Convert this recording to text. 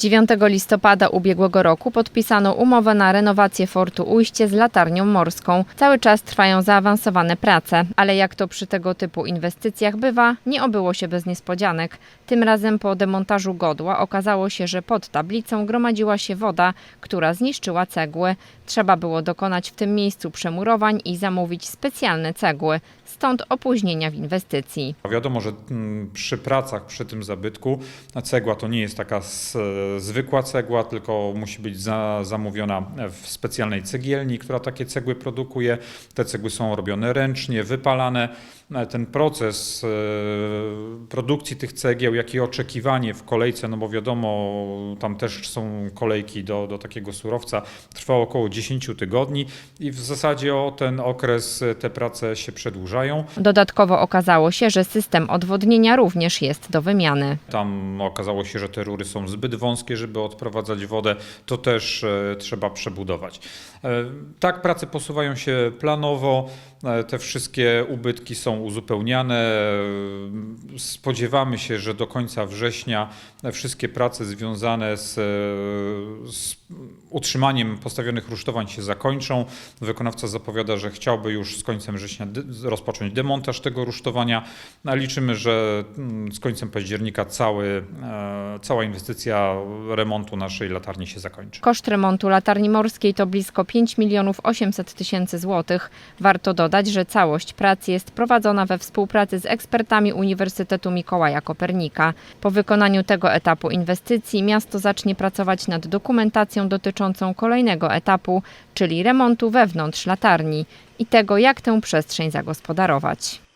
9 listopada ubiegłego roku podpisano umowę na renowację fortu Ujście z latarnią morską. Cały czas trwają zaawansowane prace, ale jak to przy tego typu inwestycjach bywa, nie obyło się bez niespodzianek. Tym razem po demontażu godła okazało się, że pod tablicą gromadziła się woda, która zniszczyła cegły. Trzeba było dokonać w tym miejscu przemurowań i zamówić specjalne cegły, stąd opóźnienia w inwestycji. Wiadomo, że mm, przy pracach, przy tym zabytku, cegła to nie jest taka zwykła cegła, tylko musi być za, zamówiona w specjalnej cegielni, która takie cegły produkuje. Te cegły są robione ręcznie, wypalane. E, Ten proces e, produkcji tych cegieł, jak i oczekiwanie w kolejce, no bo wiadomo, tam też są kolejki do, do takiego surowca, trwa około 10 tygodni i w zasadzie o ten okres e, te prace się przedłużają. Dodatkowo okazało się, że system odwodnienia również jest do wymiany. Tam okazało się, że te rury są zbyt wąskie, żeby odprowadzać wodę. To też e, trzeba przebudować. E, tak, prace posuwają się planowo. E, Te wszystkie ubytki są uzupełniane. Spodziewamy się, że do końca września wszystkie prace związane z, z utrzymaniem postawionych rusztowań się zakończą. Wykonawca zapowiada, że chciałby już z końcem września rozpocząć demontaż tego rusztowania. Liczymy, że mm, z końcem października cały, cała inwestycja remontu naszej latarni się zakończy. Koszt remontu latarni morskiej to blisko 5 milionów 800 tysięcy złotych. Warto dodać, że całość prac jest prowadzona we współpracy z ekspertami Uniwersytetu Mikołaja Kopernika. Po wykonaniu tego etapu inwestycji miasto zacznie pracować nad dokumentacją dotyczącą kolejnego etapu, czyli remontu wewnątrz latarni i tego, jak tę przestrzeń zagospodarować.